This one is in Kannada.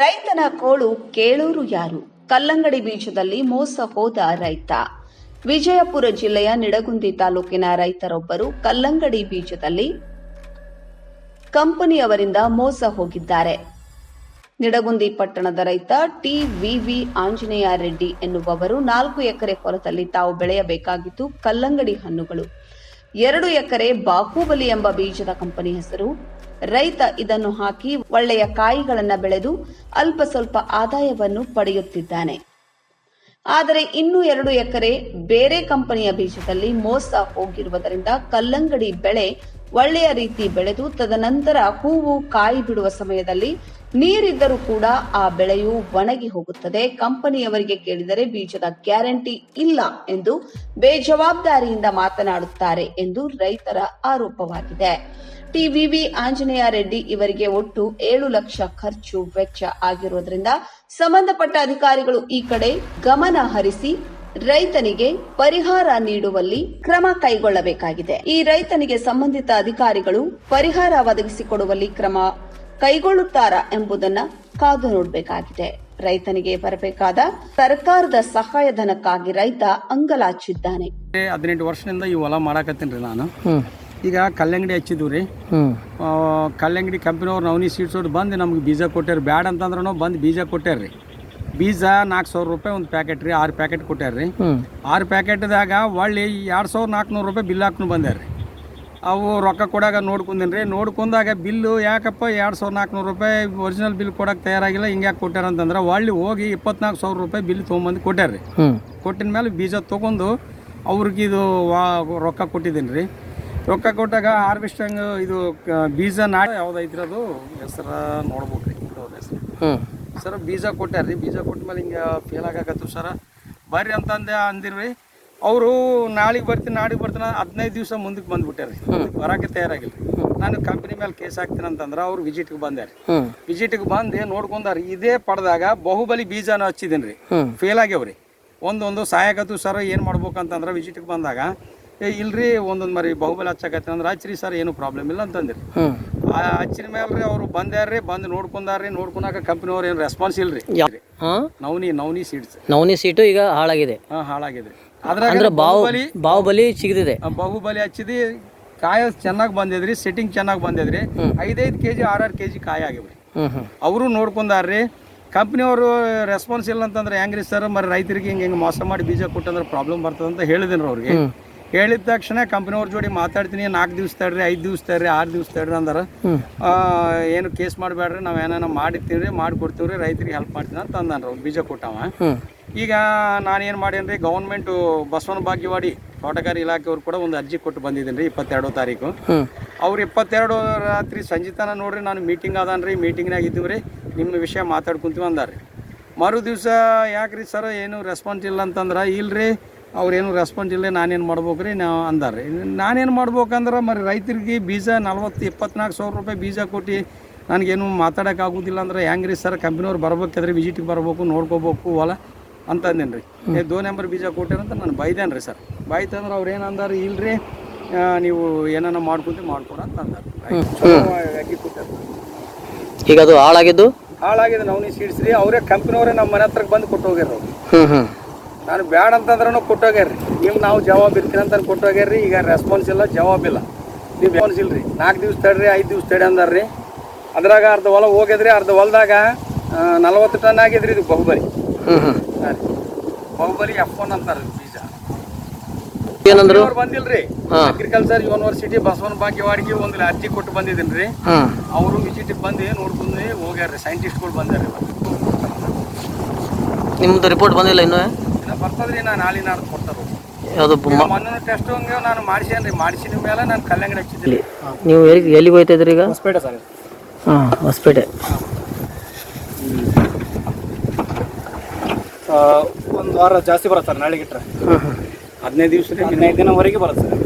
ರೈತನ ಕೋಳು ಕೇಳೂರು ಯಾರು? ಕಲ್ಲಂಗಡಿ ಬೀಜದಲ್ಲಿ ಮೋಸ ಹೋದ ರೈತ. ವಿಜಯಪುರ ಜಿಲ್ಲೆಯ ನಿಡಗುಂದಿ ತಾಲೂಕಿನ ರೈತರೊಬ್ಬರು ಕಲ್ಲಂಗಡಿ ಬೀಜದಲ್ಲಿ ಕಂಪನಿಯವರಿಂದ ಮೋಸ ಹೋಗಿದ್ದಾರೆ. ನಿಡಗುಂದಿ ಪಟ್ಟಣದ ರೈತ ಟಿ ವಿವಿ ಆಂಜನೇಯ ರೆಡ್ಡಿ ಎನ್ನುವವರು ನಾಲ್ಕು ಎಕರೆ ಹೊಲದಲ್ಲಿ ತಾವು ಬೆಳೆಯಬೇಕಾಗಿದ್ದು ಕಲ್ಲಂಗಡಿ ಹಣ್ಣುಗಳು. ಎರಡು ಎಕರೆ ಬಾಹುಬಲಿ ಎಂಬ ಬೀಜದ ಕಂಪನಿ ಹೆಸರು ರೈತ ಇದನ್ನು ಹಾಕಿ ಒಳ್ಳೆಯ ಕಾಯಿಗಳನ್ನ ಬೆಳೆದು ಅಲ್ಪ ಸ್ವಲ್ಪ ಆದಾಯವನ್ನು ಪಡೆಯುತ್ತಿದ್ದಾನೆ. ಆದರೆ ಇನ್ನು ಎರಡು ಎಕರೆ ಬೇರೆ ಕಂಪನಿಯ ಬೀಜದಲ್ಲಿ ಮೋಸ ಹೋಗಿರುವುದರಿಂದ ಕಲ್ಲಂಗಡಿ ಬೆಳೆ ಒಳ್ಳೆಯ ರೀತಿ ಬೆಳೆದು ತದನಂತರ ಹೂವು ಕಾಯಿ ಬಿಡುವ ಸಮಯದಲ್ಲಿ ನೀರಿದ್ದರೂ ಕೂಡ ಆ ಬೆಳೆಯು ಒಣಗಿ ಹೋಗುತ್ತದೆ. ಕಂಪನಿಯವರಿಗೆ ಕೇಳಿದರೆ ಬೀಜದ ಗ್ಯಾರಂಟಿ ಇಲ್ಲ ಎಂದು ಬೇಜವಾಬ್ದಾರಿಯಿಂದ ಮಾತನಾಡುತ್ತಾರೆ ಎಂದು ರೈತರ ಆರೋಪವಾಗಿದೆ. ಟಿವಿವಿ ಆಂಜನೇಯ ರೆಡ್ಡಿ ಇವರಿಗೆ ಒಟ್ಟು ಏಳು ಲಕ್ಷ ಖರ್ಚು ವೆಚ್ಚ ಆಗಿರುವುದರಿಂದ ಸಂಬಂಧಪಟ್ಟ ಅಧಿಕಾರಿಗಳು ಈ ಕಡೆ ಗಮನ ಹರಿಸಿ ರೈತನಿಗೆ ಪರಿಹಾರ ನೀಡುವಲ್ಲಿ ಕ್ರಮ ಕೈಗೊಳ್ಳಬೇಕಾಗಿದೆ. ಈ ರೈತನಿಗೆ ಸಂಬಂಧಿತ ಅಧಿಕಾರಿಗಳು ಪರಿಹಾರ ಒದಗಿಸಿಕೊಡುವಲ್ಲಿ ಕ್ರಮ ಕೈಗೊಳ್ಳುತ್ತಾರಾ ಎಂಬುದನ್ನ ಕಾದು ನೋಡಬೇಕಾಗಿದೆ. ರೈತನಿಗೆ ಬರಬೇಕಾದ ಸರ್ಕಾರದ ಸಹಾಯಧನಕ್ಕಾಗಿ ರೈತ ಅಂಗಲಾಚಿದ್ದಾನೆ. ಹದಿನೆಂಟು ವರ್ಷದಿಂದ ಈ ಹೊಲ ಮಾಡಾಕತ್ತೀನಿ ರೀ ನಾನು. ಈಗ ಕಲ್ಲಂಗಡಿ ಹಚ್ಚಿದ್ವಿ ರೀ. ಕಲ್ಲಂಗಡಿ ಕಂಪನಿಯವ್ರು ನವನಿ ಸೀಡ್ಸ್ ಬಂದು ನಮ್ಗೆ ಬೀಜ ಕೊಟ್ಟಾರ ಬ್ಯಾಡ ಅಂತಂದ್ರೂ ಬಂದು ಬೀಜ ಕೊಟ್ಟಾರ ರೀ. ಬೀಜ ನಾಲ್ಕು ಸಾವಿರ ರೂಪಾಯಿ ಒಂದು ಪ್ಯಾಕೆಟ್ ರೀ ಆರು ಪ್ಯಾಕೆಟ್ ಕೊಟ್ಟಾರ್ರಿ ಆರು ಪ್ಯಾಕೆಟ್ದಾಗ ಒಳ್ಳೆ ಎರಡು ಸಾವಿರ ನಾಲ್ಕುನೂರು ರೂಪಾಯಿ ಬಿಲ್ ಹಾಕ್ನು ಬಂದ್ಯಾರ ರೀ ಅವು ರೊಕ್ಕ ಕೊಡಾಗ ನೋಡ್ಕೊಂಡೇನಿ ರೀ ನೋಡ್ಕೊಂಡಾಗ ಬಿಲ್ಲು ಯಾಕಪ್ಪ ಎರಡು ಸಾವಿರ ನಾಲ್ಕುನೂರು ರೂಪಾಯಿ ಒರಿಜಿನಲ್ ಬಿಲ್ ಕೊಡಕ್ಕೆ ತಯಾರಾಗಿಲ್ಲ ಹಿಂಗೆ ಯಾಕೆ ಕೊಟ್ಟಾರ ಅಂತಂದ್ರೆ ಒಳ್ಳೆ ಹೋಗಿ ಇಪ್ಪತ್ನಾಲ್ಕು ಸಾವಿರ ರೂಪಾಯಿ ಬಿಲ್ ತೊಗೊಂಬಂದು ಕೊಟ್ಟಾರ ರೀ ಹ್ಞೂ ಕೊಟ್ಟಿನ ಮೇಲೆ ಬೀಜ ತೊಗೊಂಡು ಅವ್ರಿಗೆ ಇದು ವಾ ರೊಕ್ಕ ಕೊಟ್ಟಿದ್ದೀನಿ ರೀ. ರೊಕ್ಕ ಕೊಟ್ಟಾಗ ಹಾರ್ವೆಸ್ಟಿಂಗ್ ಇದು ಬೀಜ ನಾಳೆ ಯಾವ್ದೈತ್ರಿ ಅದು? ಹೆಸರು ನೋಡ್ಬೇಕು ರೀ ಹೆಸರು. ಹ್ಞೂ ಸರ್ ಬೀಜ ಕೊಟ್ಟಾರ ರೀ. ಬೀಜ ಕೊಟ್ಟ ಮೇಲೆ ಹಿಂಗೆ ಫೇಲ್ ಆಗಾಕತ್ತು ಸರ. ಬರ್ರಿ ಅಂತಂದೆ ಅಂದಿರ್ರಿ. ಅವರು ನಾಳೆಗೆ ಬರ್ತೀನಿ ನಾಳೆಗೆ ಬರ್ತೀನಿ ಹದಿನೈದು ದಿವಸ ಮುಂದಕ್ಕೆ ಬಂದ್ಬಿಟ್ಟಾರ್ರಿ ರೀ. ಬರೋಕ್ಕೆ ತಯಾರಾಗಿಲ್ಲ ನಾನು ಕಂಪ್ನಿ ಮೇಲೆ ಕೇಸ್ ಹಾಕ್ತೀನಿ ಅಂತಂದ್ರೆ ಅವ್ರು ವಿಜಿಟ್ಗೆ ಬಂದಾರೆ ವಿಜಿಟ್ಗೆ ವಿಸಿಟ್ಗೆ ಬಂದು ನೋಡ್ಕೊಂಡಾರ ಇದೇ ಪಡೆದಾಗ ಬಾಹುಬಲಿ ಬೀಜನ ಹಚ್ಚಿದ್ದೀನಿ ರೀ ಫೇಲ್ ಆಗ್ಯಾವ್ರಿ. ಒಂದೊಂದು ಸಹಾಯಕತ್ತು ಸರ್ ಏನು ಮಾಡ್ಬೇಕಂತಂದ್ರೆ ವಿಜಿಟ್ಗೆ ವಿಸಿಟ್ಗೆ ಬಂದಾಗ ಏ ಇಲ್ರಿ ಒಂದೊಂದು ಮರಿ ಬಾಹುಬಲಿ ಹಚ್ಚಕತ್ತೀನಿ ಅಂದ್ರೆ ಹಚ್ಚಿರಿ ಸರ್ ಏನು ಪ್ರಾಬ್ಲಮ್ ಇಲ್ಲ ಅಂತಂದಿರಿ ಹಚ್ಚಿನ ಮೇಲೆ ಅವರು ಬಂದ್ಯಾರ್ರಿ ಬಂದು ನೋಡ್ಕೊಂಡಾರ್ರಿ ನೋಡ್ಕೊಳಕ ಕಂಪ್ನಿಯವ್ರು ಏನು ರೆಸ್ಪಾನ್ಸ್ ಇಲ್ರಿ. ಹಾಂ? ನವನಿ ನವನಿ ಸೀಡ್ಸ್ ನವನಿ ಸೀಟು ಈಗ ಹಾಳಾಗಿದೆ. ಹಾಳಾಗಿದೆ. ಅಂದ್ರೆ ಬಾಹುಬಲಿ ಬಾಹುಬಲಿ ಸಿಗದಿದೆ ಬಾಹುಬಲಿ ಹಚ್ಚಿದಿ ಕಾಯ ಚೆನ್ನಾಗಿ ಬಂದಿದ್ರಿ ಸೆಟ್ಟಿಂಗ್ ಚೆನ್ನಾಗಿ ಬಂದಿದ್ರಿ. ಐದೈದು ಕೆ ಜಿ ಆರ್ ಕೆ ಜಿ ಕಾಯಿ ಆಗಿವ್ರಿ ಅವರು ನೋಡ್ಕೊಂಡಾರ್ರಿ ಕಂಪ್ನಿಯವರು ರೆಸ್ಪಾನ್ಸ್ ಇಲ್ಲ ಅಂತಂದ್ರೆ ಹೆಂಗ್ರಿ ಸರ್ ಮರಿ ರೈತರಿಗೆ ಹಿಂಗೆ ಹಿಂಗೆ ಮೋಸ ಮಾಡಿ ಬೀಜ ಕೊಟ್ಟಂದ್ರೆ ಪ್ರಾಬ್ಲಮ್ ಬರ್ತದೆ ಅಂತ ಹೇಳಿದ್ದೀನಿ ಅವ್ರಿಗೆ ಹೇಳಿದ ತಕ್ಷಣ ಕಂಪ್ನಿಯವ್ರ ಜೋಡಿ ಮಾತಾಡ್ತೀನಿ ನಾಲ್ಕು ದಿವ್ಸ ತಡ್ರಿ ಐದು ದಿವ್ಸ ತಡ್ರಿ ಆರು ದಿವ್ಸ ತಡ್ರಿ ಅಂದ್ರೆ. ಏನು ಕೇಸ್ ಮಾಡಬೇಡ್ರಿ ನಾವು ಏನಾರ ಮಾಡಿರ್ತೀವಿ ರೀ ಮಾಡಿಕೊಡ್ತೀವಿ ರೀ ರೈತರಿಗೆ ಹೆಲ್ಪ್ ಮಾಡ್ತೀನಿ ಅಂತ ಅಂದಾನ ಅವ್ರು ಬೀಜ ಕೊಟ್ಟವ ಈಗ ನಾನೇನು ಮಾಡೇನಿ ರೀ ಗೌರ್ಮೆಂಟು ಬಸವನ ಭಾಗ್ಯವಾಡಿ ತೋಟಗಾರಿ ಇಲಾಖೆಯವ್ರು ಕೂಡ ಒಂದು ಅರ್ಜಿ ಕೊಟ್ಟು ಬಂದಿದ್ದೀನಿ ರೀ ಇಪ್ಪತ್ತೆರಡು ತಾರೀಕು. ಅವ್ರು ಇಪ್ಪತ್ತೆರಡು ರಾತ್ರಿ ಸಂಜೆ ತನಕ ನೋಡ್ರಿ ನಾನು ಮೀಟಿಂಗ್ ಅದಾನ ರೀ ಮೀಟಿಂಗ್ನಾಗ ಇದ್ದೀವಿ ರೀ ನಿಮ್ಮ ವಿಷಯ ಮಾತಾಡ್ಕೊಂತೀವಿ ಅಂದಾರೆ ಮರು ದಿವಸ ಯಾಕ್ರಿ ಸರ್ ಏನು ರೆಸ್ಪಾನ್ಸ್ ಇಲ್ಲ ಅಂತಂದ್ರೆ ಇಲ್ರಿ ಅವ್ರೇನು ರೆಸ್ಪಾನ್ಸ್ ಇಲ್ಲ ನಾನೇನು ಮಾಡ್ಬೇಕು ರೀ ನಾವು ಅಂದಾರೆ ನಾನೇನು ಮಾಡ್ಬೇಕಂದ್ರೆ ಮರಿ ರೈತರಿಗೆ ಬೀಜ ನಲ್ವತ್ತು ಇಪ್ಪತ್ನಾಲ್ಕು ಸಾವಿರ ರೂಪಾಯಿ ಬೀಜ ಕೊಟ್ಟು ನನಗೇನು ಮಾತಾಡೋಕೆ ಆಗೋದಿಲ್ಲ ಅಂದ್ರೆ ಹೆಂಗೆ ರೀ ಸರ್ ಕಂಪ್ನಿಯವ್ರು ಬರ್ಬೇಕಾದ್ರೆ ವಿಸಿಟಿಗೆ ಬರ್ಬೇಕು ನೋಡ್ಕೋಬೇಕು ಹೊಲ ಅಂತಂದೇನು ರೀ ಏ ದೋ ನಂಬರ್ ಬೀಜ ಕೊಟ್ಟಿರಂತ ನಾನು ಬೈದೇನು ರೀ ಸರ್ ಬೈತಂದ್ರೆ ಅವ್ರು ಏನು ಅಂದಾರೆ ಇಲ್ರಿ ನೀವು ಏನಾನ ಮಾಡ್ಕೊಂತ ಮಾಡ್ಕೊಡ ಅಂತ ಅಂದಾರೆ. ಈಗ ಅದು ಹಾಳಾಗಿದ್ದು? ಹಾಳಾಗಿದೆ ನವನಿ ಸೀಡ್ಸ್ ರೀ. ಅವರೇ ಕಂಪ್ನಿಯವರೇ ನಮ್ಮ ಮನೆ ಹತ್ರಕ್ಕೆ ಬಂದು ಕೊಟ್ಟು ಹೋಗ್ಯಾರ ಅವ್ರು. ಹ್ಞೂ ಹ್ಞೂ ನಾನು ಬ್ಯಾಡ ಅಂತಂದ್ರೂ ಕೊಟ್ಟೋಗ್ಯಾರ್ರಿ. ನಿಮ್ ನಾವು ಜವಾಬ್ ಇರ್ತೀನಿ ಅಂತ ಕೊಟ್ಟೋಗ್ಯಾರ್ರಿ. ಈಗ ರೆಸ್ಪಾನ್ಸ್ ಇಲ್ಲ ಜವಾಬ್ ಇಲ್ಲ. ನೀವು ರೆಸ್ಪಾನ್ಸ್ ಇಲ್ರಿ. ನಾಲ್ಕು ದಿವ್ಸ ತಡ್ರಿ ಐದು ದಿವ್ಸ ತಡಿ ಅಂದಾರ್ರಿ. ಅದ್ರಾಗ ಅರ್ಧ ಹೊಲ ಹೋಗಿದ್ರಿ ಅರ್ಧ ಹೊಲದಾಗ ನಲವತ್ತು ಟನ್ ಆಗಿದ್ರಿ ಇದು ಬಹುಬಲಿ. ಹ್ಞೂ ಹ್ಞೂ ಹಾಂ ರೀ. ಬಾಹುಬಲಿ ಎಫ್ ಒನ್ ಅಂತಾರೆ ಬೀಜ. ಏನಂದ್ರು? ಅವ್ರು ಬಂದಿಲ್ರಿ. ಅಗ್ರಿಕಲ್ಚರ್ ಯೂನಿವರ್ಸಿಟಿ ಬಸವನ ಭಾಗ್ಯವಾಡಿಗೆ ಒಂದು ಅರ್ಜಿ ಕೊಟ್ಟು ಬಂದಿದ್ದೀನಿ ರೀ ಅವರು ವಿಸಿಟಿಗೆ ಬಂದು ನೋಡ್ಕೊಂಡು ಹೋಗ್ಯಾರ್ರಿ. ಸೈಂಟಿಸ್ಟ್ಗಳು ಬಂದಾರ್ರಿ. ನಿಮ್ದು ರಿಪೋರ್ಟ್ ಬಂದಿಲ್ಲ ಇನ್ನ? ಬರ್ತದ್ರಿ ನಾನು ನಾಳೆ ನಾಡ್ದು ಕೊಡ್ತಾರೆ. ಯಾವುದು ಮೊನ್ನೆ ಟೆಸ್ಟ್ ಹಂಗೆ ನಾನು ಮಾಡಿಸೇನ್ರಿ ಮಾಡಿಸಿದ ಮೇಲೆ ನಾನು ಕಲ್ಲಂಗಡಿ ಹಚ್ಚಿದ್ದೀನಿ ನೀವು ಎಲ್ಲಿ ಎಲ್ಲಿಗೆ ಹೋಗ್ತಾ ಇದ್ರಿ ಈಗ? ಹೊಸಪೇಟೆ ಸರ್. ಹಾಂ ಹೊಸಪೇಟೆ. ಒಂದು ವಾರ ಜಾಸ್ತಿ ಬರುತ್ತೆ ಸರ್ ನಾಳೆಗಿಟ್ರೆ ಹದಿನೈದು ದಿವಸ ಹದಿನೈದು ದಿನವರೆಗೆ ಬರುತ್ತೆ ಸರ್.